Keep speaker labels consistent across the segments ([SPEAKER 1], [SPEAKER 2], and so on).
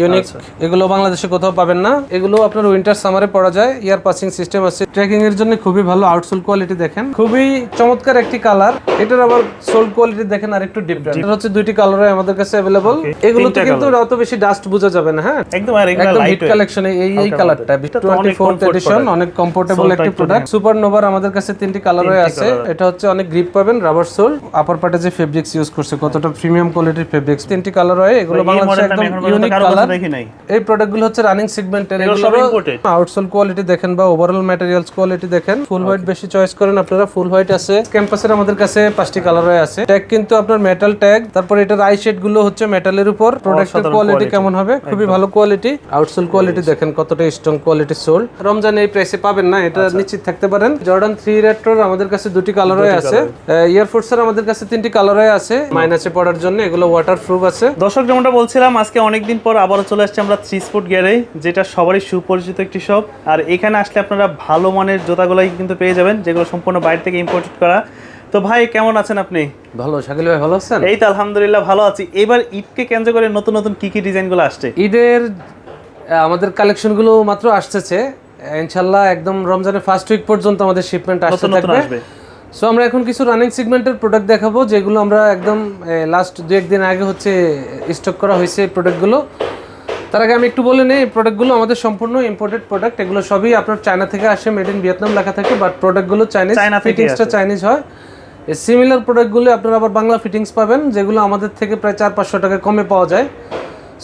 [SPEAKER 1] Unique.
[SPEAKER 2] আচ্ছা।
[SPEAKER 1] এগুলো বাংলাদেশে কোথাও পাবেন না। এগুলো আপনার উইন্টার সামারে পড়া যায়। ইয়ার পাসিং সিস্টেম আছে। ট্রেকিং এর জন্য খুবই ভালো আউটসোল কোয়ালিটি দেখেন। খুবই চমৎকার একটি কালার এটার আবার সোল কোয়ালিটি দেখেন আর একটু ডিফারেন্ট এটা হচ্ছে দুইটি কালারে আমাদের কাছে
[SPEAKER 2] Okay,
[SPEAKER 1] এগুলোতে কিন্তু অত বেশি ডাস্ট বোঝা যাবে না হ্যাঁ?
[SPEAKER 2] একদম আর এগুলো
[SPEAKER 1] একদম
[SPEAKER 2] লাইট
[SPEAKER 1] হিট কালেকশনে এই এই কালারটা
[SPEAKER 2] এটা তো অনেক
[SPEAKER 1] 24th এডিশন অনেক কমফোর্টেবল একটি প্রোডাক্ট সুপার নোভার আমাদের কাছে তিনটি কালারে আছে। এটা হচ্ছে অনেক গ্রিপ পাবেন রাবার সোল আপার পার্টে যে ফেব্রিক্স ইউজ করছে কতটা প্রিমিয়াম কোয়ালিটির ফেব্রিক্স তিনটি কালার হয় এগুলো বাংলাদেশে একদম ইউনিক কালার এই প্রোডাক্টগুলো হচ্ছে রানিং সেগমেন্টের
[SPEAKER 2] এগুলো
[SPEAKER 1] আউটসোল কোয়ালিটি দেখেন বা ওভারঅল ম্যাটেরিয়ালস কোয়ালিটি দেখেন। ফুল হোয়াইট বেশি চয়েস করেন আপনারা ফুল হোয়াইট আছে। ক্যাম্পাসের আমাদের কাছে পাঁচটি কালার আছে। ট্যাগ কিন্তু আপনার মেটাল ট্যাগ তারপর এটার আই শেডগুলো হচ্ছে মেটালের উপর। প্রোডাক্টের কোয়ালিটি কেমন হবে? খুবই ভালো কোয়ালিটি আউটসোল কোয়ালিটি দেখেন কতটা স্ট্রং কোয়ালিটি সোল রমজান এই প্রাইসে পাবেন না এটা
[SPEAKER 2] আচ্ছা।
[SPEAKER 1] নিশ্চিত থাকতে পারেন। জর্ডান থ্রি রেট্রোর আমাদের কাছে দুটি কালারে আছে। ইয়ারফোর্সের আমাদের কাছে তিনটি কালারে আছে। মাইনাসে পড়ার জন্য এগুলো ওয়াটার প্রুফ আছে।
[SPEAKER 2] দর্শক যেমনটা বলছিলাম আজকে অনেকদিন পর আবারও চলে আসছে আমরা থ্রি স্পোর্ট গ্যারে যেটা সবারই সুপরিচিত একটি শপ আর এখানে আসলে আপনারা ভালো মানের জুতাগুলাই কিন্তু পেয়ে যাবেন যেগুলো সম্পূর্ণ বাইরে থেকে ইম্পোর্টেড করা। তো ভাই কেমন আছেন আপনি?
[SPEAKER 1] ভালো শাকিল ভাই ভালো আছেন?
[SPEAKER 2] এই তো আলহামদুলিল্লাহ ভালো আছি। এবার ঈদকে কেন্দ্র করে নতুন নতুন কি কি ডিজাইনগুলো আসছে?
[SPEAKER 1] ঈদের আমাদের কালেকশনগুলো মাত্র আসতেছে। ইনশাল্লাহ একদম রমজানের ফার্স্ট উইক পর্যন্ত আমাদের শিপমেন্ট আসতে থাকবে। সো আমরা এখন কিছু রানিং সেগমেন্টের প্রোডাক্ট দেখাবো যেগুলো আমরা একদম লাস্ট দু একদিন আগে হচ্ছে স্টক করা হয়েছে প্রোডাক্টগুলো তার আগে আমি একটু বলে নিই এই প্রোডাক্টগুলো আমাদের সম্পূর্ণ ইম্পোর্টেড প্রোডাক্ট এগুলো সবই আপনার চায়না থেকে আসে মেড ইন ভিয়েতনাম লেখা থাকে বাট প্রোডাক্টগুলো চাইনিজ ফিটিংসটা চাইনিজ হয়। এই সিমিলার প্রোডাক্টগুলো আপনারা আবার বাংলা ফিটিংস পাবেন যেগুলো আমাদের থেকে প্রায় চার পাঁচশো টাকা কমে পাওয়া যায়।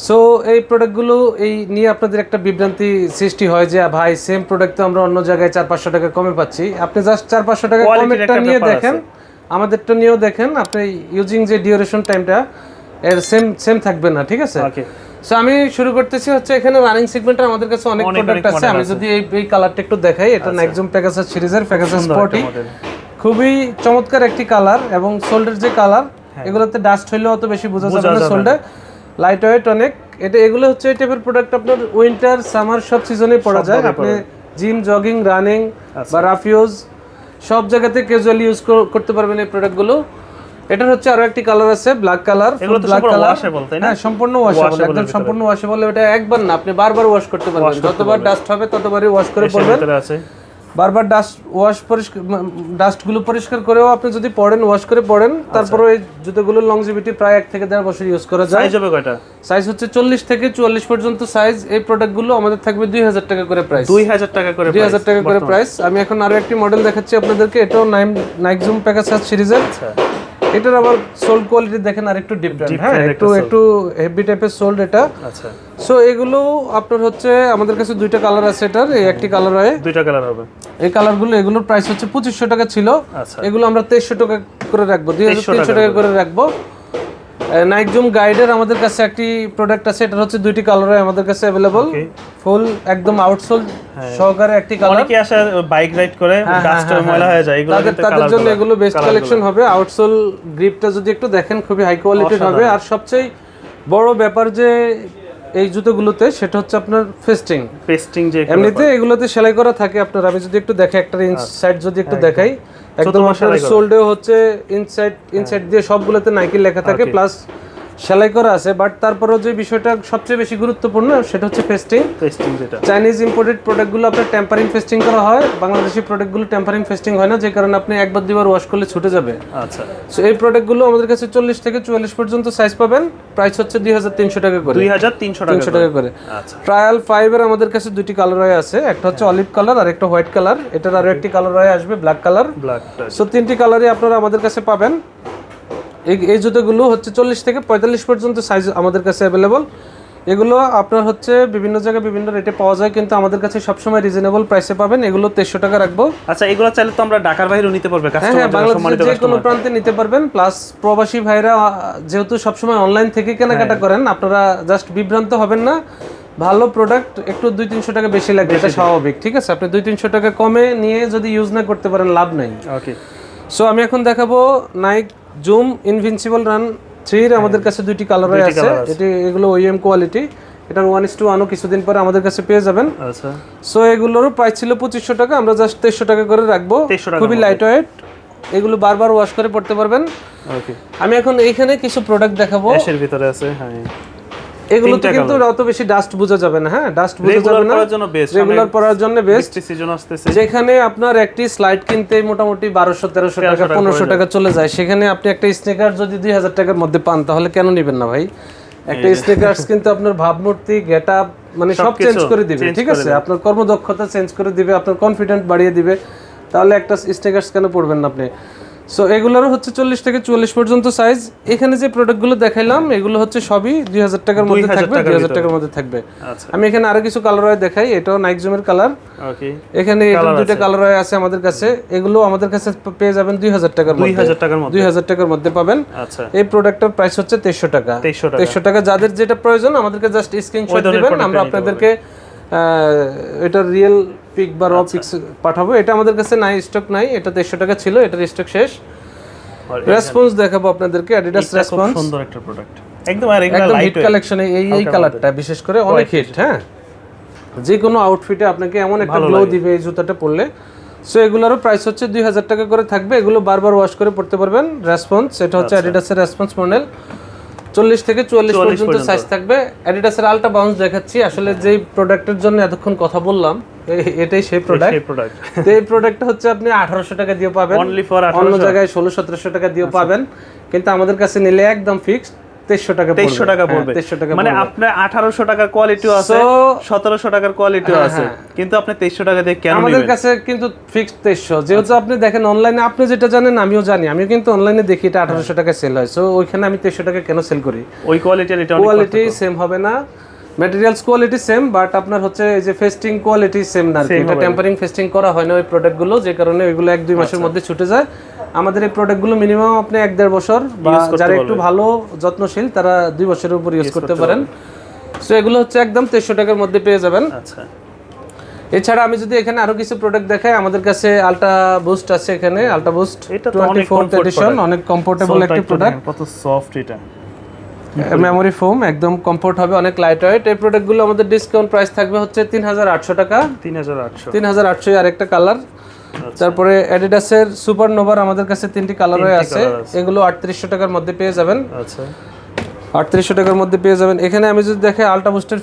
[SPEAKER 1] সো এই প্রোডাক্টগুলো এই নিয়ে আপনাদের একটা বিভ্রান্তি সৃষ্টি হয় যে ভাই সেম প্রোডাক্ট তো আমরা অন্য জায়গায় চার পাঁচশো টাকা কমে পাচ্ছি। আপনি জাস্ট চার পাঁচশো টাকা কমেরটা
[SPEAKER 2] একটা
[SPEAKER 1] নিয়ে দেখেন আমাদেরটা নিয়েও দেখেন আপনি ইউজিং যে ডিউরেশন টাইমটা এর সেম সেম থাকবে না ঠিক আছে?
[SPEAKER 2] ওকে
[SPEAKER 1] সো আমি শুরু করতেছি হচ্ছে এখানে রানিং সেগমেন্টের আমাদের কাছে অনেক প্রোডাক্ট আছে। আমি। যদি এই এই কালারটা একটু দেখাই এটা নাইকজুম প্যাকাসাস সিরিজের প্যাকাসাস স্পটি খুবই চমৎকার একটি কালার এবং সোল্ডের যে কালার এগুলোতে ডাস্ট হইলেও অত বেশি বোঝা যাবে না সোল্ডে লাইট ওয়েট অনেক। এটা এগুলো হচ্ছে এই টাইপের প্রোডাক্ট আপনার উইন্টার সামার সব সিজনে পড়া যায়। আপনি জিম জগিং রানিং। বা রাফ ইউজ সব জায়গাতে ক্যাজুয়ালি ইউজ করতে পারবেন এই প্রোডাক্টগুলো এটার হচ্ছে আরও একটি কালার আছে black colour black colour
[SPEAKER 2] washable, তাই না?
[SPEAKER 1] হ্যাঁ সম্পূর্ণ ওয়াশেবল একদম সম্পূর্ণ ওয়াশেবল এটা একবার না আপনি বারবার ওয়াশ করতে পারবেন। যতবার ডাস্ট হবে ততবারই ওয়াশ করে পড়বেন। বারবার ডাস্ট ওয়াশ পরিষ্কার ডাস্টগুলো পরিষ্কার করেও আপনি যদি পড়েন ওয়াশ করে পড়েন তারপরে এই জুতোগুলোর লংজিভিটি প্রায় এক থেকে দেড় বছর ইউজ করা যায়।
[SPEAKER 2] সাইজ হবে কয়টা?
[SPEAKER 1] সাইজ হচ্ছে চল্লিশ থেকে চুয়াল্লিশ পর্যন্ত সাইজ এই প্রোডাক্টগুলো আমাদের থাকবে দুই হাজার টাকা করে প্রাইস
[SPEAKER 2] দুই হাজার টাকা করে
[SPEAKER 1] দুই হাজার টাকা করে প্রাইস আমি এখন আরও একটি মডেল দেখাচ্ছি আপনাদেরকে। এটাও নাইম নাইক জুম প্যাকাসাস সিরিজের
[SPEAKER 2] আচ্ছা।
[SPEAKER 1] এটার আবার সোল কোয়ালিটি দেখেন আর একটু ডিফারেন্ট হ্যাঁ একটু
[SPEAKER 2] একটু
[SPEAKER 1] হেভি টাইপের সোল্ড এটা।
[SPEAKER 2] আচ্ছা।
[SPEAKER 1] সো এগুলো আপনার হচ্ছে আমাদের কাছে দুইটা কালার আছে এটার এই একটি কালার হয়
[SPEAKER 2] দুইটা কালার হবে।
[SPEAKER 1] এই কালারগুলো এগুলোর প্রাইস হচ্ছে পঁচিশশো টাকা ছিল।
[SPEAKER 2] আচ্ছা।
[SPEAKER 1] এগুলো আমরা তেইশশো টাকা করে রাখব দুই হাজার তিনশো টাকা করে রাখব। নাইকজুম গাইডের আমাদের কাছে একটি প্রোডাক্ট আছে এটা হচ্ছে দুইটি কালারে আমাদের কাছে অ্যাভেলেবল ফুল একদম আউটসোল সহকারে একটি কালার
[SPEAKER 2] অনেকে আসে বাইক রাইড করে ডাস্ট ময়লা হয়ে যায় এগুলো
[SPEAKER 1] হ্যাঁ, তাদের জন্য এগুলো বেস্ট কালেকশন হবে। আউটসোল গ্রিপটা যদি একটু দেখেন খুবই হাই কোয়ালিটির হবে। আর সবচেয়ে বড় ব্যাপার যে এই জুতোগুলোতে সেটা হচ্ছে আপনার ফেস্টিং
[SPEAKER 2] ফেস্টিং যে
[SPEAKER 1] এমনিতে এগুলোতে সেলাই করা থাকে আপনার। আমি যদি একটু দেখাই একটা ইনসাইড যদি একটু দেখাই। একদম সোল্ডেও হচ্ছে ইনসাইড ইনসাইড দিয়ে সবগুলোতে নাইকি লেখা থাকে প্লাস সেলাই করা আছে বাট তারপরেও যে বিষয়টা সবচেয়ে বেশি গুরুত্বপূর্ণ সেটা হচ্ছে ফেস্টিং।
[SPEAKER 2] ফেস্টিং যেটা।
[SPEAKER 1] চাইনিজ ইম্পোর্টেড প্রোডাক্টগুলো আপনার টেম্পারিং ফেস্টিং করা হয় বাংলাদেশি প্রোডাক্টগুলো টেম্পারিং ফেস্টিং হয় না যে কারণে আপনি একবার দুবার ওয়াশ করলে ছুটে যাবে।
[SPEAKER 2] আচ্ছা।
[SPEAKER 1] সো এই প্রোডাক্টগুলো আমাদের কাছে চল্লিশ থেকে চুয়াল্লিশ পর্যন্ত সাইজ পাবেন প্রাইস হচ্ছে দুই হাজার তিনশো টাকা করে।
[SPEAKER 2] দুই হাজার তিনশো টাকা
[SPEAKER 1] তিনশো টাকা করে।
[SPEAKER 2] আচ্ছা।
[SPEAKER 1] ট্রায়াল ফাইভের আমাদের কাছে দুটি কালার হয়ে আছে একটা হচ্ছে অলিভ কালার আর একটা হোয়াইট কালার এটার আরও একটি কালার হয়ে আসবে ব্ল্যাক কালার
[SPEAKER 2] ব্ল্যাক
[SPEAKER 1] সো তিনটি কালারই আপনারা আমাদের কাছে পাবেন। এই এই জুতোগুলো হচ্ছে চল্লিশ থেকে পঁয়তাল্লিশ পর্যন্ত সাইজ আমাদের কাছে অ্যাভেলেবল এগুলো আপনার হচ্ছে বিভিন্ন জায়গায় বিভিন্ন রেটে পাওয়া যায় কিন্তু আমাদের কাছে সবসময় রিজনেবল প্রাইসে পাবেন। এগুলো তেইশশো টাকা রাখব।
[SPEAKER 2] আচ্ছা এগুলো চাইলে তো আমরা ঢাকার বাইরেও নিতে পারবে
[SPEAKER 1] হ্যাঁ হ্যাঁ বাংলাদেশের যে কোনো প্রান্তে নিতে পারবেন। প্লাস প্রবাসী ভাইরা যেহেতু সবসময় অনলাইন থেকে কেনাকাটা
[SPEAKER 2] হ্যাঁ।
[SPEAKER 1] করেন আপনারা জাস্ট বিভ্রান্ত হবেন না। ভালো প্রোডাক্ট একটু দুই তিনশো টাকা বেশি লাগবে এটা স্বাভাবিক ঠিক আছে? আপনি দুই তিনশো টাকা কমে নিয়ে যদি ইউজ না করতে পারেন লাভ নাই।
[SPEAKER 2] ওকে
[SPEAKER 1] সো আমি এখন দেখাবো নাইক জুম ইনভিনসিবল রান থ্রির আমাদের কাছে দুইটি কালার আছে। এটি এগুলো ওএম কোয়ালিটি এটার ওয়ান ইস টু ওয়ানও কিছুদিন পরে আমাদের কাছে পেয়ে যাবেন। সো এগুলোরও প্রাইস ছিল পঁচিশশো টাকা আমরা জাস্ট তেইশশো টাকা করে রাখব। খুবই লাইট ওয়েট এগুলো বারবার ওয়াশ করে পড়তে পারবেন। আমি এখন এইখানে কিছু প্রোডাক্ট দেখাবো।
[SPEAKER 2] এর ভিতরে আছে হ্যাঁ।
[SPEAKER 1] এগুলোতে কিন্তু অত বেশি ডাস্ট বোঝা যাবে না হ্যাঁ? ডাস্ট বোঝা যাবে না।
[SPEAKER 2] করার জন্য বেস্ট
[SPEAKER 1] রেগুলার পরার জন্য বেস্ট
[SPEAKER 2] সিজন আসতেছে।
[SPEAKER 1] যেখানে আপনার একটি স্লাইড কিনতে মোটামুটি বারোশো তেরোশো টাকা
[SPEAKER 2] টাকা
[SPEAKER 1] পনেরোশো টাকা চলে যায়। সেখানে আপনি একটা স্নেকার যদি দুই হাজার টাকার মধ্যে পান তাহলে কেন নেবেন না ভাই? একটা স্নেকার্স কিন্তু আপনার ভাবমূর্তি গেট আপ মানে সব চেঞ্জ করে দিবে ঠিক আছে? আপনার কর্মদক্ষতা চেঞ্জ করে দিবে আপনার কনফিডেন্ট বাড়িয়ে দিবে। তাহলে একটা স্নেকার্স কেন পড়বেন না আপনি? সো এগুলোরও হচ্ছে চল্লিশ থেকে চুয়াল্লিশ পর্যন্ত সাইজ এখানে যে প্রোডাক্টগুলো দেখাইলাম এগুলো হচ্ছে সবই দুই হাজার টাকার মধ্যে থাকবে দুই হাজার টাকার মধ্যে থাকবে।
[SPEAKER 2] আচ্ছা।
[SPEAKER 1] আমি এখানে আরও কিছু কালার দেখাই এটাও নাইক জুমের কালার এখানে দুইটা কালার আছে আমাদের কাছে। এগুলো আমাদের কাছে পেয়ে যাবেন দুই হাজার টাকার
[SPEAKER 2] দুই
[SPEAKER 1] মধ্যে
[SPEAKER 2] হাজার টাকার মধ্যে।
[SPEAKER 1] দুই হাজার টাকার মধ্যে পাবেন।
[SPEAKER 2] আচ্ছা।
[SPEAKER 1] এই প্রোডাক্টের প্রাইস হচ্ছে তেইশশো টাকা।
[SPEAKER 2] তেইশশো টাকা।
[SPEAKER 1] যাদের যেটা প্রয়োজন আমাদেরকে জাস্ট স্ক্রিনশট দিবেন। আমরা আপনাদেরকে এটা রিয়েল পিক বা র
[SPEAKER 2] আচ্ছা।
[SPEAKER 1] পিক্স পাঠাবো। এটা আমাদের কাছে নাই স্টক নাই এটা তেইশশো টাকা ছিল এটার স্টক শেষ। রেসপন্স দেখাবো আপনাদেরকে অ্যাডিডাস রেসপন্স
[SPEAKER 2] সুন্দর একটা প্রোডাক্ট একদম আর
[SPEAKER 1] একদম
[SPEAKER 2] লাইট
[SPEAKER 1] হিট কালেকশনে এই এই কালারটা বিশেষ করে অনেক হিট হ্যাঁ? যে কোনো আউটফিটে আপনাকে এমন একটা গ্লো দিবে এই জুতাটা পরলে। সো এগুলোরও প্রাইস হচ্ছে দুই হাজার টাকা করে থাকবে। এগুলো বারবার ওয়াশ করে পড়তে পারবেন। রেসপন্স এটা হচ্ছে অ্যাডিডাসের রেসপন্স মডেল চল্লিশ থেকে চুয়াল্লিশ পর্যন্ত সাইজ থাকবে। অ্যাডিডাসের আলটা বাউন্স দেখাচ্ছি। আসলে যেই প্রোডাক্টের জন্য এতক্ষণ কথা বললাম এটাই সেই প্রোডাক্ট তো এই প্রোডাক্টটা হচ্ছে আপনি আঠারোশো টাকা দিয়ে পাবেন।
[SPEAKER 2] অনলি ফর
[SPEAKER 1] অন্য জায়গায় ষোলো সতেরোশো টাকা দিয়ে পাবেন। কিন্তু আমাদের কাছে নিলে একদম ফিক্সড তেইশশো টাকা
[SPEAKER 2] তেইশশো টাকা
[SPEAKER 1] হ্যাঁ,
[SPEAKER 2] পড়বে।
[SPEAKER 1] 2300 টাকা
[SPEAKER 2] মানে আপনার আঠারোশো টাকার কোয়ালিটিও আছে সতেরোশো টাকার কোয়ালিটিও
[SPEAKER 1] হ্যাঁ,
[SPEAKER 2] আছে। কিন্তু আপনি তেইশশো টাকা দিয়ে কেন
[SPEAKER 1] আমাদের কাছে কিন্তু ফিক্সড তেইশশো। যেহেতু আপনি দেখেন অনলাইনে আপনি যেটা জানেন আমিও জানি। আমিও কিন্তু অনলাইনে দেখি এটা আঠারোশো টাকা সেল হয়। সো ওইখানে আমি তেইশশো টাকা কেন সেল করি?
[SPEAKER 2] ওই কোয়ালিটির এটা
[SPEAKER 1] কোয়ালিটি সেম হবে। না। ম্যাটেরিয়ালস কোয়ালিটি সেম বাট আপনার হচ্ছে এই যে ফেস্টিং কোয়ালিটি সেম না এটা টেম্পারিং ফেস্টিং করা হয় না ওই প্রোডাক্টগুলো যে কারণে ওইগুলো এক দুই
[SPEAKER 2] আচ্ছা।
[SPEAKER 1] মাসের মধ্যে ছুটে যায়। আমাদের এই প্রোডাক্টগুলো মিনিমাম আপনি এক দেড় বছর বা যারা একটু ভালো যত্নশীল তারা দুই বছরের উপর ইউজ করতে পারেন। সো এগুলো হচ্ছে একদম তেইশশো টাকার মধ্যে পেয়ে যাবেন।
[SPEAKER 2] আচ্ছা।
[SPEAKER 1] এছাড়া আমি যদি এখানে আরও কিছু প্রোডাক্ট দেখাই আমাদের কাছে আলট্রা বুস্ট আছে এখানে। Ultra boost twenty fourth edition অনেক কমফোর্টেবল একটি প্রোডাক্ট
[SPEAKER 2] কত সফট এটা।
[SPEAKER 1] মেমোরি ফোম একদম কমফোর্ট হবে অনেক লাইট ওয়েট এই প্রোডাক্টগুলো আমাদের ডিসকাউন্ট প্রাইস থাকবে হচ্ছে তিন হাজার আটশো টাকা।
[SPEAKER 2] তিন হাজার আটশো।
[SPEAKER 1] তিন হাজার আটশো আরেকটা কালার। তারপরে অ্যাডিডাসের সুপার নোভার আমাদের কাছে তিনটি কালার আছে। এগুলো আটত্রিশশো টাকার মধ্যে পেয়ে যাবেন।
[SPEAKER 2] আচ্ছা।
[SPEAKER 1] আটত্রিশশো টাকার মধ্যে পেয়ে যাবেন। এখানে আমি যদি দেখে আলট্রা বুস্টের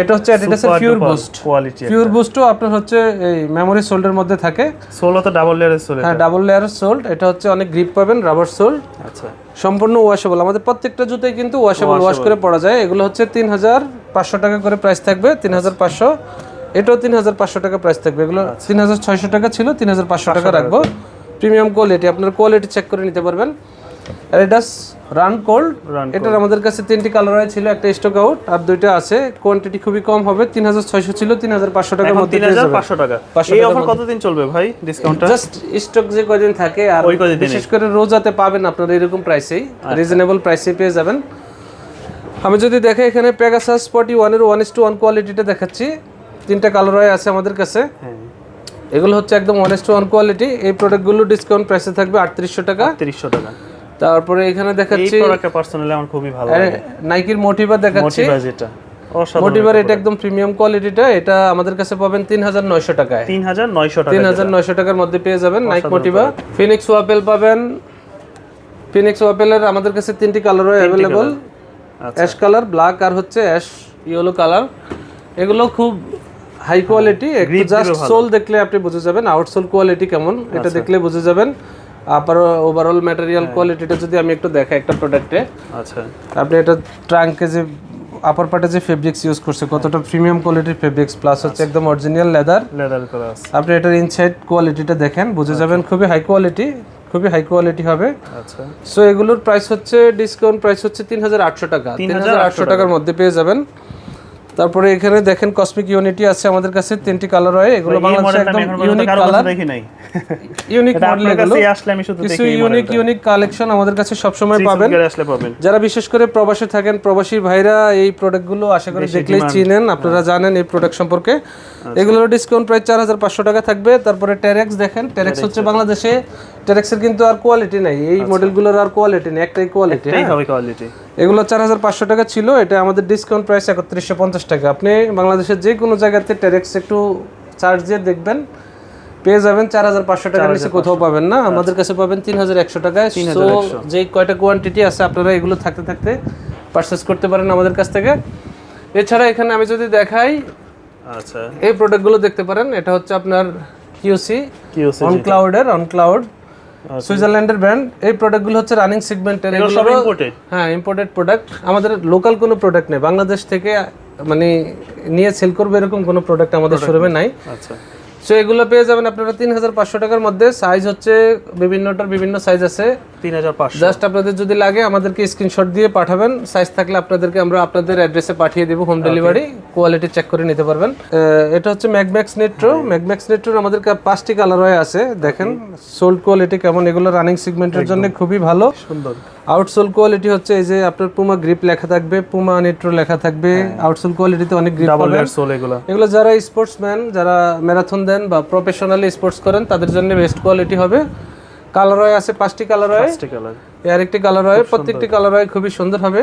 [SPEAKER 1] এটা হচ্ছে অ্যাডিডাসের পিওর বুস্ট
[SPEAKER 2] কোয়ালিটি
[SPEAKER 1] পিওর বুস্টও আপনার হচ্ছে এই মেমোরি সোল্ডের মধ্যে থাকে।
[SPEAKER 2] সোল তো ডাবল লেয়ারের চলে
[SPEAKER 1] হ্যাঁ ডাবল লেয়ার সোল্ড এটা হচ্ছে অনেক গ্রিপ পাবেন রাবার সোল্ড
[SPEAKER 2] আচ্ছা।
[SPEAKER 1] সম্পূর্ণ ওয়াশেবল আমাদের প্রত্যেকটা জুতোই কিন্তু ওয়াশেবল ওয়াশ করে পরা যায়। এগুলো হচ্ছে তিন হাজার পাঁচশো টাকা করে প্রাইস থাকবে। তিন হাজার পাঁচশো। এটাও তিন হাজার পাঁচশো টাকা প্রাইস থাকবে। এগুলো তিন হাজার ছয়শো টাকা ছিল তিন হাজার পাঁচশো টাকা। রাখব। প্রিমিয়াম কোয়ালিটি আপনার কোয়ালিটি চেক করে নিতে পারবেন। অ্যাডিডাস রান কোল্ড এটার আমাদের কাছে তিনটি কালার ছিল একটা স্টক আউট আর দুইটা আছে। কোয়ান্টিটি খুবই কম হবে তিন হাজার ছয়শো ছিল তিন হাজার পাঁচশো টাকার মধ্যে
[SPEAKER 2] তিন হাজার পাঁচশো টাকা।
[SPEAKER 1] 500
[SPEAKER 2] এই অফার কতদিন চলবে ভাই ডিসকাউন্টটা
[SPEAKER 1] জাস্ট স্টক যে কয়দিন থাকে আর। বিশেষ করে রোজাতে পাবেন আপনারা এরকম প্রাইসেই
[SPEAKER 2] আচ্ছা।
[SPEAKER 1] রিজনেবল প্রাইসে পেয়ে যাবেন। আমি যদি দেখে এখানে পেগাসাস ফর্টি ওয়ানের ওয়ান ইস টু ওয়ান কোয়ালিটিটা দেখাচ্ছি। তিনটা কালার হয়ে আছে আমাদের কাছে। এগুলো হচ্ছে একদম one is to one quality এই প্রোডাক্টগুলো ডিসকাউন্ট প্রাইসে থাকবে আটত্রিশশো টাকা।
[SPEAKER 2] তিরিশশো টাকা।
[SPEAKER 1] তারপরে এখানে
[SPEAKER 2] এই
[SPEAKER 1] দেখাচ্ছি
[SPEAKER 2] প্রোডাক্টটা পার্সোনালি আমার খুবই ভালো লাগে।
[SPEAKER 1] নাইকির মোটিভা দেখাচ্ছি।
[SPEAKER 2] মোটিভা যেটা
[SPEAKER 1] মোটিভার এটা একদম প্রিমিয়াম কোয়ালিটিটা এটা আমাদের কাছে পাবেন তিন হাজার নয়শো টাকায়।
[SPEAKER 2] তিন হাজার নয়শো টাকা
[SPEAKER 1] তিন হাজার নয়শো টাকার মধ্যে পেয়ে যাবেন নাইক মোটিভা ফিনিক্স ওয়াপেল পাবেন। ফিনিক্স ওয়াপেলের আমাদের কাছে তিনটি colour available ash colour black আর হচ্ছে অ্যাশ ইয়েলো কালার এগুলো খুব হাই কোয়ালিটি একটু জাস্ট সোল দেখলে আপনি বুঝে যাবেন আউটসোল কোয়ালিটি কেমন এটা
[SPEAKER 2] আচ্ছা।
[SPEAKER 1] দেখলে বুঝে যাবেন। আপার ওভারঅল ম্যাটেরিয়াল কোয়ালিটিটা যদি আমি একটু দেখাই একটা প্রোডাক্টে
[SPEAKER 2] আচ্ছা।
[SPEAKER 1] আপনি এটা ট্রাঙ্কে যে আপার পার্টে যে ফেব্রিক্স ইউজ করছে কতটা প্রিমিয়াম কোয়ালিটির ফেব্রিক্স প্লাস হচ্ছে একদম অরিজিনাল লেদার
[SPEAKER 2] লেদার করা আছে।
[SPEAKER 1] আপনি এটার ইনসাইড কোয়ালিটিটা দেখেন বুঝে যাবেন খুবই হাই কোয়ালিটি খুবই হাই কোয়ালিটি হবে।
[SPEAKER 2] আচ্ছা।
[SPEAKER 1] সো এগুলোর প্রাইস হচ্ছে ডিসকাউন্ট প্রাইস হচ্ছে তিন হাজার আটশো টাকা। তিন হাজার আটশো টাকার মধ্যে পেয়ে যাবেন। তারপরে এখানে দেখেন কসমিক ইউনিটি আছে আমাদের কাছে তিনটি কালার হয়। এগুলো বাংলাদেশে একদম ইউনিক কালার
[SPEAKER 2] দেখি নাই।
[SPEAKER 1] ইউনিক মডেল এগুলো।
[SPEAKER 2] কাছে আসলে আমি শুধু
[SPEAKER 1] কিছু
[SPEAKER 2] দেখি
[SPEAKER 1] ইউনিক ইউনিক কালেকশন আমাদের কাছে সবসময় পাবেন।
[SPEAKER 2] পাবেন।
[SPEAKER 1] যারা বিশেষ করে প্রবাসে থাকেন প্রবাসী ভাইরা এই প্রোডাক্টগুলো আশা করি দেখলেই চিনেন আপনারা জানেন এই প্রোডাক্ট সম্পর্কে। এগুলোর ডিসকাউন্ট প্রাইস চার হাজার পাঁচশো টাকা থাকবে। তারপরে টেরেক্স দেখেন। টেরেক্স হচ্ছে বাংলাদেশে টেরেক্সের কিন্তু আর কোয়ালিটি নাই। এই মডেলগুলোর আর কোয়ালিটি নেই একটাই কোয়ালিটি
[SPEAKER 2] এই হবে কোয়ালিটি
[SPEAKER 1] এগুলো চার হাজার পাঁচশো টাকা ছিল এটা আমাদের ডিসকাউন্ট প্রাইস একত্রিশশো পঞ্চাশ টাকা। আপনি বাংলাদেশের যে কোনো জায়গাতে টেরেক্স একটু চার্জ দিয়ে দেখবেন। পেয়ে যাবেন চার হাজার পাঁচশো টাকার নিচে কোথাও পাবেন না। আমাদের কাছে পাবেন তিন হাজার একশো টাকায়। যে কয়টা কোয়ান্টিটি আছে আপনারা এগুলো থাকতে থাকতে পারচেস করতে পারেন আমাদের কাছ থেকে। এছাড়া এখানে আমি যদি দেখাই
[SPEAKER 2] আচ্ছা।
[SPEAKER 1] এই প্রোডাক্টগুলো দেখতে পারেন। এটা হচ্ছে আপনার কিউসি
[SPEAKER 2] কি হচ্ছে
[SPEAKER 1] অন ক্লাউডের অন ক্লাউড সুইজারল্যান্ডের ব্র্যান্ড এই প্রোডাক্টগুলো হচ্ছে রানিং সেগমেন্টের হ্যাঁ ইম্পোর্টেড প্রোডাক্ট আমাদের লোকাল কোনো প্রোডাক্ট নেই। বাংলাদেশ থেকে মানে নিয়ে সেল করবে এরকম কোনো প্রোডাক্ট আমাদের শোরুমে নাই।
[SPEAKER 2] আচ্ছা।
[SPEAKER 1] সো এগুলো পেয়ে যাবেন আপনারা তিন হাজার পাঁচশো টাকার মধ্যে। সাইজ হচ্ছে বিভিন্নটার বিভিন্ন সাইজ আছে।
[SPEAKER 2] তিন হাজার পাঁচশো।
[SPEAKER 1] জাস্ট আপনাদের যদি লাগে আমাদেরকে স্ক্রিনশট দিয়ে পাঠাবেন। সাইজ থাকলে আপনাদেরকে আমরা আপনাদের অ্যাড্রেসে পাঠিয়ে দেবো হোম ডেলিভারি কোয়ালিটি চেক করে নিতে পারবেন। এটা হচ্ছে ম্যাকম্যাক্স নেট্রো ম্যাকম্যাক্স নেট্রোর আমাদের পাঁচটি কালার হয়ে আছে দেখেন। সোল্ড কোয়ালিটি কেমন? এগুলো রানিং সেগমেন্টের জন্য খুবই ভালো।
[SPEAKER 2] সুন্দর।
[SPEAKER 1] আউটসোল কোয়ালিটি হচ্ছে এই যে আপনার পুমা গ্রিপ লেখা থাকবে পুমা নেট্রো লেখা থাকবে। আউটসোল কোয়ালিটিতে অনেক গ্রিপ
[SPEAKER 2] ডাবল সোল এগুলো।
[SPEAKER 1] এগুলো যারা স্পোর্টসম্যান যারা ম্যারাথন দেন বা প্রফেশনালি স্পোর্টস করেন তাদের জন্য বেস্ট কোয়ালিটি হবে। কালার হয় আছে পাঁচটি কালার হয়।
[SPEAKER 2] পাঁচটি
[SPEAKER 1] কালারের একটি কালার হয় প্রত্যেকটি কালার হয় খুবই সুন্দর হবে।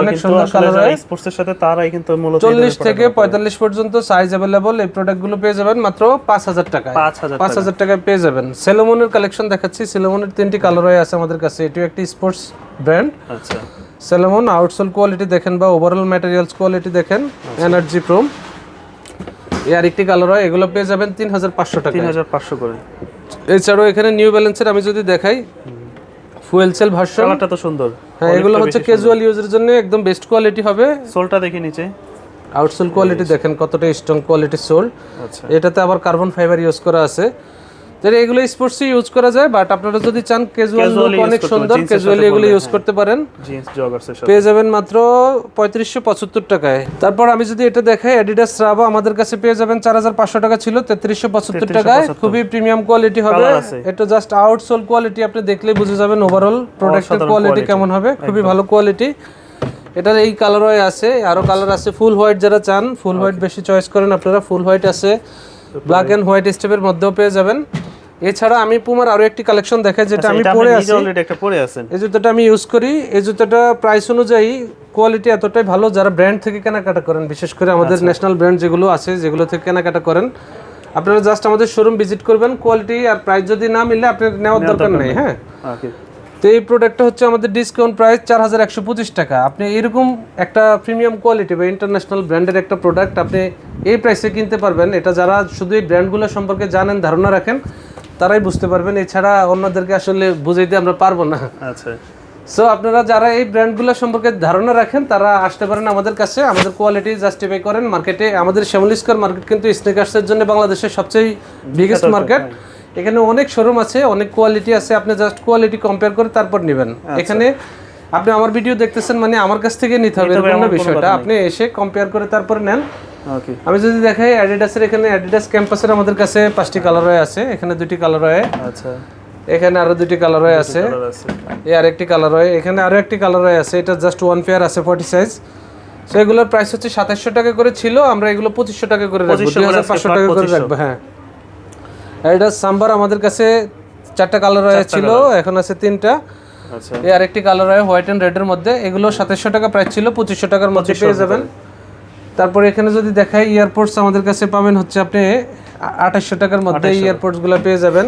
[SPEAKER 1] অনেক সুন্দর কালার হয়।
[SPEAKER 2] স্পোর্টসের সাথে তারাই কিন্তু মূলত
[SPEAKER 1] চল্লিশ থেকে পঁয়তাল্লিশ পর্যন্ত সাইজ অ্যাভেলেবল এই প্রোডাক্টগুলো পেয়ে যাবেন মাত্র পাঁচ হাজার টাকায়।
[SPEAKER 2] পাঁচ হাজার
[SPEAKER 1] পাঁচ হাজার টাকায় পেয়ে যাবেন। সেলোমনের কালেকশন দেখাচ্ছি। সেলোমনের তিনটি কালার হয়ে আছে আমাদের কাছে। এটিও একটি স্পোর্টস ব্র্যান্ড
[SPEAKER 2] আচ্ছা।
[SPEAKER 1] সেলোমন আউটসোল কোয়ালিটি দেখেন বা ওভারঅল ম্যাটেরিয়ালস কোয়ালিটি দেখেন।
[SPEAKER 2] আচ্ছা।
[SPEAKER 1] এনার্জি প্রোম এই আরেকটি কালার হয় এগুলো পেয়ে যাবেন তিন হাজার পাঁচশো টাকা
[SPEAKER 2] তিন হাজার পাঁচশো করে।
[SPEAKER 1] এছাড়াও এখানে নিউ ব্যালেন্সের আমি যদি দেখাই ফুয়েল সেল ভার্সন
[SPEAKER 2] কালারটা তো সুন্দর।
[SPEAKER 1] হ্যাঁ এগুলো হচ্ছে ক্যাজুয়াল ইউজের জন্য একদম বেস্ট কোয়ালিটি হবে।
[SPEAKER 2] সোলটা দেখি নিচে।
[SPEAKER 1] আউটসোল কোয়ালিটি দেখেন কতটা স্ট্রং কোয়ালিটি সোল এটাতে আবার কার্বন ফাইবার ইউজ করা আছে। তো এগুলো স্পোর্টসে ইউজ করা যায় বাট আপনারা যদি চান ক্যাজুয়াল
[SPEAKER 2] use
[SPEAKER 1] অনেক সুন্দর ক্যাজুয়ালি এগুলো ইউজ করতে পারেন। পেয়ে যাবেন মাত্র পঁয়ত্রিশশো পঁচাত্তর টাকায়। তারপর আমি যদি এটা দেখাই অ্যাডিডাস রাবা আমাদের কাছে পেয়ে যাবেন চার হাজার পাঁচশো টাকা ছিল তেত্রিশশো পঁচাত্তর টাকায়। খুবই প্রিমিয়াম কোয়ালিটি হবে। এটা জাস্ট আউটসোল কোয়ালিটি আপনি দেখলেই বুঝে যাবেন ওভারঅল প্রোডাক্টের কোয়ালিটি কেমন হবে। খুবই ভালো কোয়ালিটি এটার এই কালার আছে আরও কালার আছে। ফুল হোয়াইট যারা চান ফুল হোয়াইট বেশি চয়েস করেন আপনারা। ফুল হোয়াইট আছে। ব্ল্যাক এন্ড হোয়াইট স্টেপের মধ্যেও পেয়ে যাবেন। এছাড়া আমি পুমার আরও একটি কালেকশন দেখাই যেটা আমি পরে আছি।
[SPEAKER 2] অলরেডি একটা পরে আছেন।
[SPEAKER 1] এই জুতোটা আমি ইউজ করি। এই জুতোটা প্রাইস অনুযায়ী কোয়ালিটি এতটাই ভালো যারা ব্র্যান্ড থেকে কেনাকাটা করেন বিশেষ করে আমাদের ন্যাশনাল ব্র্যান্ড যেগুলো আছে যেগুলো থেকে কেনাকাটা করেন আপনারা জাস্ট আমাদের শোরুম ভিজিট করবেন কোয়ালিটি আর প্রাইস যদি না মিললে আপনার নেওয়ার দরকার নেই হ্যাঁ। তো এই প্রোডাক্টটা হচ্ছে আমাদের ডিসকাউন্ট প্রাইস চার হাজার একশো পঁচিশ টাকা। আপনি এরকম একটা প্রিমিয়াম কোয়ালিটি বা ইন্টারন্যাশনাল ব্র্যান্ডের একটা প্রোডাক্ট আপনি এই প্রাইসে কিনতে পারবেন। এটা যারা শুধু এই ব্র্যান্ডগুলো সম্পর্কে জানেন ধারণা রাখেন তারাই বুঝতে পারবেন। এছাড়া অন্যদেরকে আসলে বুঝাইতে আমরা পারব না।
[SPEAKER 2] আচ্ছা।
[SPEAKER 1] সো আপনারা যারা এই ব্র্যান্ডগুলো সম্পর্কে ধারণা রাখেন তারা আসতে পারেন আমাদের কাছে। আমাদের কোয়ালিটি জাস্টিফাই করেন। মার্কেটে আমাদের শ্যামলিস্কার মার্কেট কিন্তু স্নেকার্সের জন্য বাংলাদেশের সবচেয়ে বিগেস্ট মার্কেট এখানে অনেক শোরুম আছে অনেক কোয়ালিটি আছে আপনি জাস্ট কোয়ালিটি কম্পেয়ার করে তারপর নেবেন। এখানে আপনি আমার ভিডিও দেখতেছেন মানে আমার কাছ থেকে নিতে হবে এরকম না বিষয়টা। আপনি এসে কম্পেয়ার করে তারপর নেন।
[SPEAKER 2] ওকে
[SPEAKER 1] আমি যদি দেখাই অ্যাডিডাসের এখানে অ্যাডিডাস ক্যাম্পাসের আমাদের কাছে পাঁচটি কালার হয়ে আছে। এখানে দুটি কালার হয়
[SPEAKER 2] আচ্ছা।
[SPEAKER 1] এখানে আরও দুটি কালার হয়ে আছে। এই আরেকটি কালার হয় এখানে আরও একটি কালার হয় আছে। এটা জাস্ট ওয়ান পেয়ার আছে ফর্টি সাইজ সো এগুলোর প্রাইস হচ্ছে সাতাশশো টাকা করে ছিল আমরা এগুলো পঁচিশশো টাকা করে রাখব দুই হাজার পাঁচশো টাকা করে
[SPEAKER 2] 2500
[SPEAKER 1] রাখব হ্যাঁ। এটা সাম্বার আমাদের কাছে চারটা কালার হয়ে ছিল এখন আছে তিনটা।
[SPEAKER 2] আচ্ছা।
[SPEAKER 1] এই আরেকটি কালার হয় হোয়াইট অ্যান্ড রেডের মধ্যে। এগুলো সাতাশশো টাকা প্রাইস ছিল পঁচিশশো টাকার মধ্যে পেয়ে যাবেন। তারপরে এখানে যদি দেখাই ইয়ারপোর্টস আমাদের কাছে পাবেন হচ্ছে আপনি আঠাশশো টাকার মধ্যে ইয়ারপোর্টসগুলো পেয়ে যাবেন।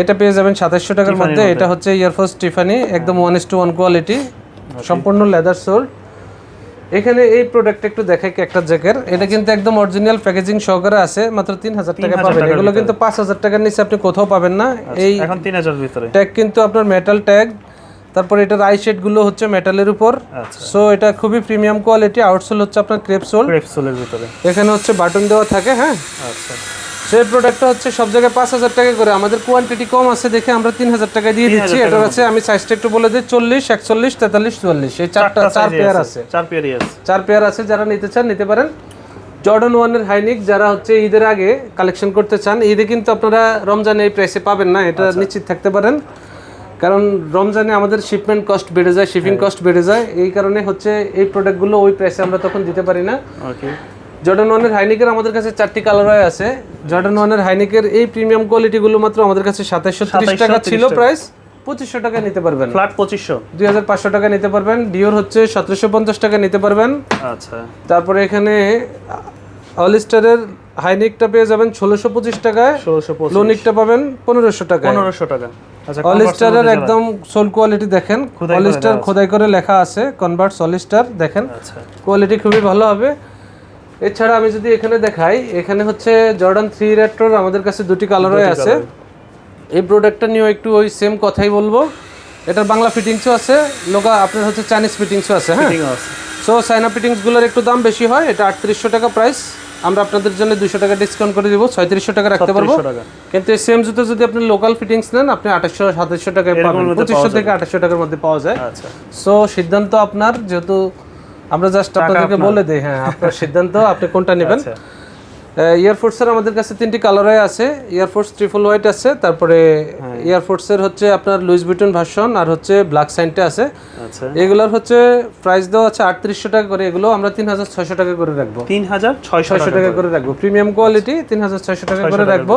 [SPEAKER 1] এটা পেয়ে যাবেন সাতাশশো টাকার মধ্যে। এটা হচ্ছে ইয়ারফোর্স টিফানি একদম one is to one quality সম্পূর্ণ লেদার সোল এখানে এই প্রোডাক্ট একটু দেখাই একটা জ্যাকের। এটা কিন্তু একদম অরিজিনাল প্যাকেজিং সহকারে আছে মাত্র তিন হাজার টাকা পাবেন। এগুলো কিন্তু পাঁচ হাজার টাকার নিচে আপনি কোথাও পাবেন না। এই
[SPEAKER 2] এখন তিন হাজার ভিতরে।
[SPEAKER 1] ট্যাগ কিন্তু আপনার মেটাল ট্যাগ তারপর এটার আই গুলো হচ্ছে মেটালের উপর।
[SPEAKER 2] আচ্ছা।
[SPEAKER 1] সো এটা খুবই প্রিমিয়াম কোয়ালিটি আউটসোল হচ্ছে আপনার ক্রেপসোল
[SPEAKER 2] ক্রেপসোলের ভিতরে।
[SPEAKER 1] এখানে হচ্ছে বাটন দেওয়া থাকে হ্যাঁ?
[SPEAKER 2] আচ্ছা।
[SPEAKER 1] সেই প্রোডাক্টটা হচ্ছে সব জায়গায় পাঁচ হাজার টাকা করে। আমাদের কোয়ান্টিটি কম আছে দেখে আমরা তিন হাজার টাকা দিয়ে দিচ্ছি। এটা আছে আমি সাইজটা একটু বলে দিই চল্লিশ একচল্লিশ তেতাল্লিশ চুয়াল্লিশ। এই চারটা চার পেয়ার আছে।
[SPEAKER 2] চার পেয়ারই আছে।
[SPEAKER 1] চার পেয়ার আছে যারা নিতে চান নিতে পারেন। জর্ডন ওয়ানের হাইনিক যারা হচ্ছে ঈদের আগে কালেকশন করতে চান ঈদে কিন্তু আপনারা রমজানে এই প্রাইসে পাবেন না এটা নিশ্চিত থাকতে পারেন। কারণ রমজানে আমাদের শিপমেন্ট কস্ট বেড়ে যায় শিপিং কস্ট বেড়ে যায়। এই কারণে হচ্ছে এই প্রোডাক্টগুলো ওই প্রাইসে আমরা তখন দিতে পারি না।
[SPEAKER 2] ওকে
[SPEAKER 1] জর্ডন ওয়ানের হাইনিকের আমাদের কাছে চারটি কালার হয়ে আছে। জর্ডন ওয়ানের হাইনিকের এই প্রিমিয়াম কোয়ালিটিগুলো মাত্র আমাদের কাছে সাতাশশো তিরিশ টাকা ছিল প্রাইস পঁচিশশো টাকা নিতে পারবেন।
[SPEAKER 2] ফ্ল্যাট পঁচিশশো।
[SPEAKER 1] দুই হাজার পাঁচশো টাকা নিতে পারবেন। ডিওর হচ্ছে সতেরোশো পঞ্চাশ টাকা নিতে পারবেন।
[SPEAKER 2] আচ্ছা।
[SPEAKER 1] তারপরে এখানে অলিস্টারের হাইনিকটা পেয়ে যাবেন ষোলোশো পঁচিশ টাকায়।
[SPEAKER 2] ষোলোশো
[SPEAKER 1] লোনিকটা পাবেন পনেরোশো টাকায়।
[SPEAKER 2] পনেরোশো টাকা আচ্ছা,
[SPEAKER 1] অলিস্টারের
[SPEAKER 2] মধ্যে
[SPEAKER 1] একদম সোল কোয়ালিটি দেখেন। অলিস্টার খোদাই করে লেখা আছে। কনভার্টস অলিস্টার দেখেন।
[SPEAKER 2] আচ্ছা।
[SPEAKER 1] কোয়ালিটি খুবই ভালো হবে। এছাড়া আমি যদি এখানে দেখাই এখানে হচ্ছে জর্ডান থ্রি রেট্রোর আমাদের কাছে দুটি কালারই আছে। এই প্রোডাক্টটা নিয়েও একটু ওই সেম কথাই বলব। এটার বাংলা ফিটিংসও আছে লোকা আপনার হচ্ছে চাইনিজ ফিটিংসও আছে হ্যাঁ? সো চাইনা ফিটিংসগুলোর একটু দাম বেশি হয় এটা আটত্রিশশো টাকা প্রাইস আমরা আপনাদের জন্য দুশো টাকা ডিসকাউন্ট করে দিব ছয়ত্রিশশো টাকা রাখতে পারব। কিন্তু এই সেম জুতো যদি আপনি লোকাল ফিটিংস নেন আপনি আঠাশশো সাতাশশো টাকায় পাবেন। পঁচিশশো থেকে আঠাশশো টাকার মধ্যে পাওয়া যায়।
[SPEAKER 2] আচ্ছা।
[SPEAKER 1] সো সিদ্ধান্ত আপনার যেহেতু আমরা জাস্ট আপনাদেরকে বলে দিই হ্যাঁ আপনার সিদ্ধান্ত আপনি কোনটা নেবেন?
[SPEAKER 2] আচ্ছা।
[SPEAKER 1] ইয়ারফোর্সের আমাদের কাছে তিনটি কালারই আছে। ইয়ারফোর্স ট্রিপল হোয়াইট আছে তারপরে
[SPEAKER 2] হ্যাঁ।
[SPEAKER 1] ইয়ারফোর্সের হচ্ছে আপনার লুইস বিটন ভার্সন আর হচ্ছে ব্ল্যাক সাইনটা আছে।
[SPEAKER 2] আচ্ছা।
[SPEAKER 1] এগুলোর হচ্ছে প্রাইস দেওয়া আছে আটত্রিশশো টাকা করে এগুলো আমরা তিন হাজার ছয়শো টাকা করে রাখব।
[SPEAKER 2] তিন হাজার ছয়শো
[SPEAKER 1] টাকা করে। রাখব। প্রিমিয়াম কোয়ালিটি তিন হাজার ছয়শো টাকা করে রাখব।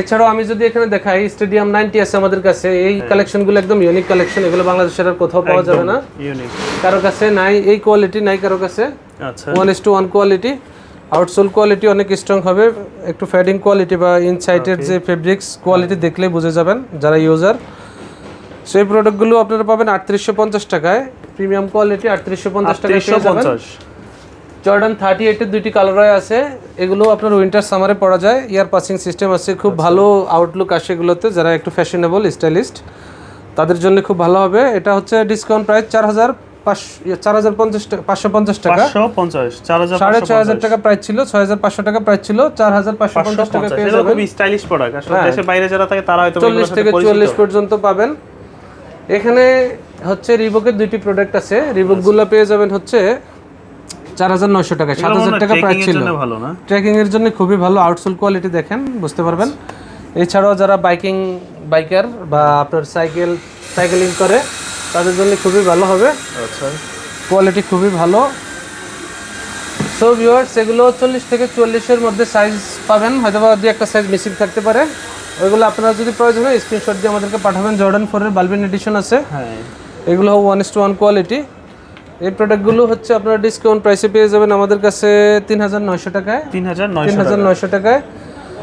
[SPEAKER 1] এছাড়াও আমি যদি এখানে দেখাই স্টেডিয়াম নাইনটি আছে আমাদের কাছে। এই
[SPEAKER 2] হ্যাঁ।
[SPEAKER 1] কালেকশনগুলো একদম ইউনিক কালেকশন এগুলো বাংলাদেশের আর কোথাও পাওয়া যাবে না।
[SPEAKER 2] ইউনিক
[SPEAKER 1] কারও কাছে নাই এই কোয়ালিটি নাই কারও কাছে। One is to one quality outsole quality অনেক স্ট্রং হবে। একটু ফ্যাডিং কোয়ালিটি বা ইনসাইটের যে ফেব্রিক্স কোয়ালিটি দেখলেই বুঝে যাবেন যারা ইউজার সেই প্রোডাক্টগুলো আপনারা পাবেন আটত্রিশশো পঞ্চাশ টাকায়। প্রিমিয়াম কোয়ালিটি আটত্রিশশো পঞ্চাশ টাকায়
[SPEAKER 2] তিনশো
[SPEAKER 1] পেয়ে যাবেন
[SPEAKER 2] পঞ্চাশ
[SPEAKER 1] জর্ডান থার্টি এইটের দুইটি কালারই আছে। এগুলো আপনার উইন্টার সামারে পরা যায়। ইয়ার পাসিং সিস্টেম আছে খুব ভালো আউটলুক আসে এগুলোতে যারা একটু ফ্যাশনেবল স্টাইলিস্ট তাদের জন্য খুব ভালো হবে। এটা হচ্ছে ডিসকাউন্ট প্রাইস চার হাজার চার হাজার পঞ্চাশ পাঁচশো পঞ্চাশ টাকা। সাড়ে ছয় হাজার টাকা প্রাইস ছিল ছয় হাজার পাঁচশো টাকা প্রাইস ছিল চার হাজার পাঁচশো পঞ্চাশ টাকা পেয়ে
[SPEAKER 2] এটা
[SPEAKER 1] যাবেন।
[SPEAKER 2] খুব স্টাইলিশ প্রোডাক্ট আসলে
[SPEAKER 1] হ্যাঁ।
[SPEAKER 2] বাইরে যারা থাকে তারা হয়তো
[SPEAKER 1] চল্লিশ থেকে চুয়াল্লিশ পর্যন্ত পাবেন। এখানে হচ্ছে রিবকের দুইটি প্রোডাক্ট আছে। রিবকগুলো পেয়ে যাবেন হচ্ছে চার হাজার নয়শো টাকা সাত হাজার টাকা প্রাইস ছিল।
[SPEAKER 2] না?
[SPEAKER 1] ট্রেকিং এর জন্য খুবই ভালো আউটসোল কোয়ালিটি দেখেন বুঝতে পারবেন। এছাড়াও যারা বাইকিং বাইকার বা আপনার সাইকেল সাইকেলিং করে তাদের জন্য খুবই ভালো হবে।
[SPEAKER 2] আচ্ছা।
[SPEAKER 1] কোয়ালিটি খুবই ভালো। সো ভিউয়ার্স এগুলো চল্লিশ থেকে চুয়াল্লিশের মধ্যে সাইজ পাবেন হয়তো বা দুই একটা সাইজ মিসিং থাকতে পারে। ওইগুলো আপনারা যদি প্রয়োজন হয় স্ক্রিনশট দিয়ে আমাদেরকে পাঠাবেন। জর্ডান ফোরের বালবিন এডিশন আছে।
[SPEAKER 2] হ্যাঁ।
[SPEAKER 1] এগুলো one is to one quality এই প্রোডাক্টগুলো হচ্ছে আপনারা ডিসকাউন্ট প্রাইসে পেয়ে যাবেন আমাদের কাছে তিন হাজার নয়শো টাকায়।
[SPEAKER 2] তিন হাজার
[SPEAKER 1] তিন হাজার নয়শো টাকায়।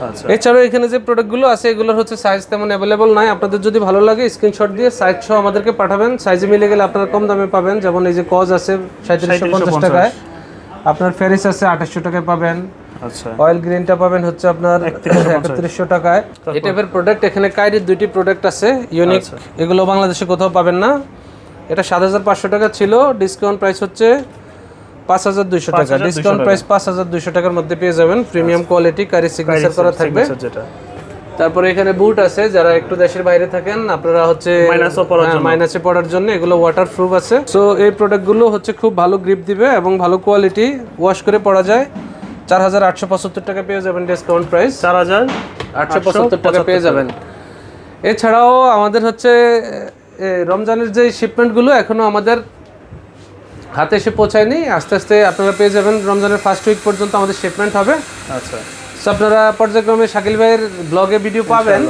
[SPEAKER 2] আচ্ছা।
[SPEAKER 1] এছাড়াও এখানে যে প্রোডাক্টগুলো আছে এগুলোর হচ্ছে সাইজ তেমন অ্যাভেলেবল নাই। আপনাদের যদি ভালো লাগে স্ক্রিনশট দিয়ে সাইজ সহ আমাদেরকে পাঠাবেন। সাইজে মিলে গেলে আপনারা কম দামে পাবেন। যেমন এই যে কজ আছে সাঁত্রিশশো পঞ্চাশ টাকায়। আপনার ফেরিস আছে আঠাশশো টাকায় পাবেন।
[SPEAKER 2] আচ্ছা।
[SPEAKER 1] অয়েল গ্রিনটা পাবেন হচ্ছে আপনার একত্রিশশো টাকায়। এই টাইপের প্রোডাক্ট এখানে কাইরির দুইটি প্রোডাক্ট আছে ইউনিক
[SPEAKER 2] আচ্ছা।
[SPEAKER 1] এগুলো বাংলাদেশে কোথাও পাবেন না। এটা সাত হাজার পাঁচশো টাকা ছিল। ডিসকাউন্ট প্রাইস হচ্ছে পাঁচ হাজার দুইশো টাকা। ডিসকাউন্ট প্রাইস পাঁচ হাজার দুইশো টাকার মধ্যে পেয়ে যাবেন। প্রিমিয়াম কোয়ালিটি কারি সিগনেচার করা থাকবে। তারপরে এখানে বুট আছে। যারা একটু দেশের বাইরে থাকেন আপনারা হচ্ছে
[SPEAKER 2] মাইনাসও পরার
[SPEAKER 1] হ্যাঁ। মাইনাসে পড়ার জন্য এগুলো ওয়াটার প্রুফ আছে। সো এই প্রোডাক্টগুলো হচ্ছে খুব ভালো গ্রিপ দিবে এবং ভালো কোয়ালিটি ওয়াশ করে পড়া যায়। চার হাজার আটশো পঁচাত্তর টাকা পেয়ে যাবেন ডিসকাউন্ট প্রাইস
[SPEAKER 2] চার হাজার
[SPEAKER 1] আটশো পঁচাত্তর টাকা। পেয়ে যাবেন। এছাড়াও আমাদের হচ্ছে রমজানের যে শিপমেন্টগুলো এখনও আমাদের হাতে এসে পৌঁছায়নি। আস্তে আস্তে আপনারা পেয়ে যাবেন রমজানের ফার্স্ট উইক পর্যন্ত আমাদের শিপমেন্ট হবে।
[SPEAKER 2] আচ্ছা।
[SPEAKER 1] So, আপনারা পর্যায়ক্রমে শাকিল ভাইয়ের ব্লগে ভিডিও পাবেন।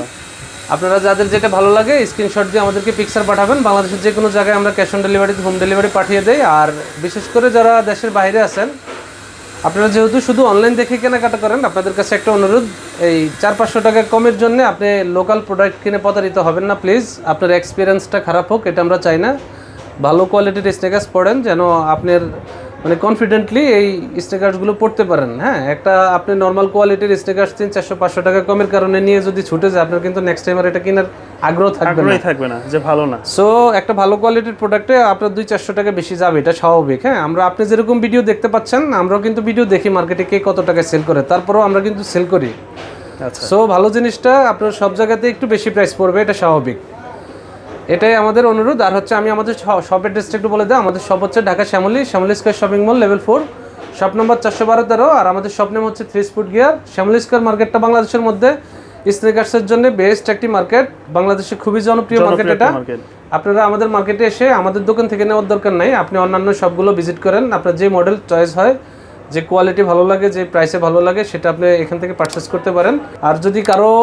[SPEAKER 1] আপনারা যাদের যেটা ভালো লাগে স্ক্রিনশট দিয়ে আমাদেরকে পিকচার পাঠাবেন। বাংলাদেশের যে কোনো জায়গায় আমরা cash on delivery home delivery পাঠিয়ে দেই। আর বিশেষ করে যারা দেশের বাইরে আছেন আপনারা যেহেতু শুধু অনলাইন দেখে কেনাকাটা করেন, আপনাদের কাছে একটা অনুরোধ, এই চার পাঁচশো টাকা কমের জন্য আপনি লোকাল প্রোডাক্ট কিনে প্রতারিত হবেন না প্লিজ আপনার এক্সপিরিয়েন্সটা খারাপ হোক, এটা আমরা চাই না। ভালো কোয়ালিটির স্নেকার্স পড়েন, যেন আপনার মানে কনফিডেন্টলি এই স্নেকার্সগুলো পড়তে পারেন। হ্যাঁ একটা আপনি নর্মাল কোয়ালিটির স্নেকার্স তিন চারশো পাঁচশো টাকা কমের কারণে নিয়ে যদি ছুটে যায় আপনার কিন্তু নেক্সট টাইম আর এটা কেনার আগ্রহ থাকবে না।
[SPEAKER 2] থাকবে না যে ভালো না।
[SPEAKER 1] সো একটা ভালো কোয়ালিটির প্রোডাক্টে আপনার দুই চারশো টাকা বেশি যাবে এটা স্বাভাবিক। হ্যাঁ আমরা আপনি যেরকম ভিডিও দেখতে পাচ্ছেন আমরাও কিন্তু ভিডিও দেখি মার্কেটে কে কত টাকায় সেল করে তারপরেও আমরা কিন্তু সেল করি।
[SPEAKER 2] আচ্ছা।
[SPEAKER 1] সো ভালো জিনিসটা আপনার সব জায়গাতে একটু বেশি প্রাইস পড়বে এটা স্বাভাবিক। এটাই আমাদের অনুরোধ। আর হচ্ছে আমি আমাদের শপ অ্যাড্রেসটা একটু বলে দেয় আমাদের শপ হচ্ছে Dhaka Shyamoli Shyamoli square shopping mall level four shop number চারশো বারো তেরো। আর আমাদের শপ নেম হচ্ছে থ্রি স্পুট গিয়ার শ্যামলী স্কোয়ার মার্কেটটা বাংলাদেশের মধ্যে স্নিকার্সের জন্য বেস্ট একটি মার্কেট বাংলাদেশে খুবই জনপ্রিয় মার্কেট এটা। আপনারা আমাদের মার্কেটে এসে আমাদের দোকান থেকে নেওয়ার দরকার নাই। আপনি অন্যান্য সবগুলো ভিজিট করেন। আপনার যে মডেল চয়েস হয় যে কোয়ালিটি ভালো লাগে, যে প্রাইসে ভালো লাগে, সেটা আপনি এখান থেকে পারচেস করতে পারেন। আর যদি কারও,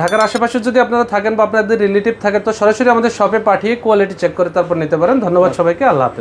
[SPEAKER 1] ঢাকার আশেপাশে যদি আপনারা থাকেন বা আপনাদের রিলেটিভ থাকেন তো সরাসরি আমাদের শপে পাঠিয়ে কোয়ালিটি চেক করে তারপর নিতে পারেন। ধন্যবাদ সবাইকে, আল্লাহ হাফেজ।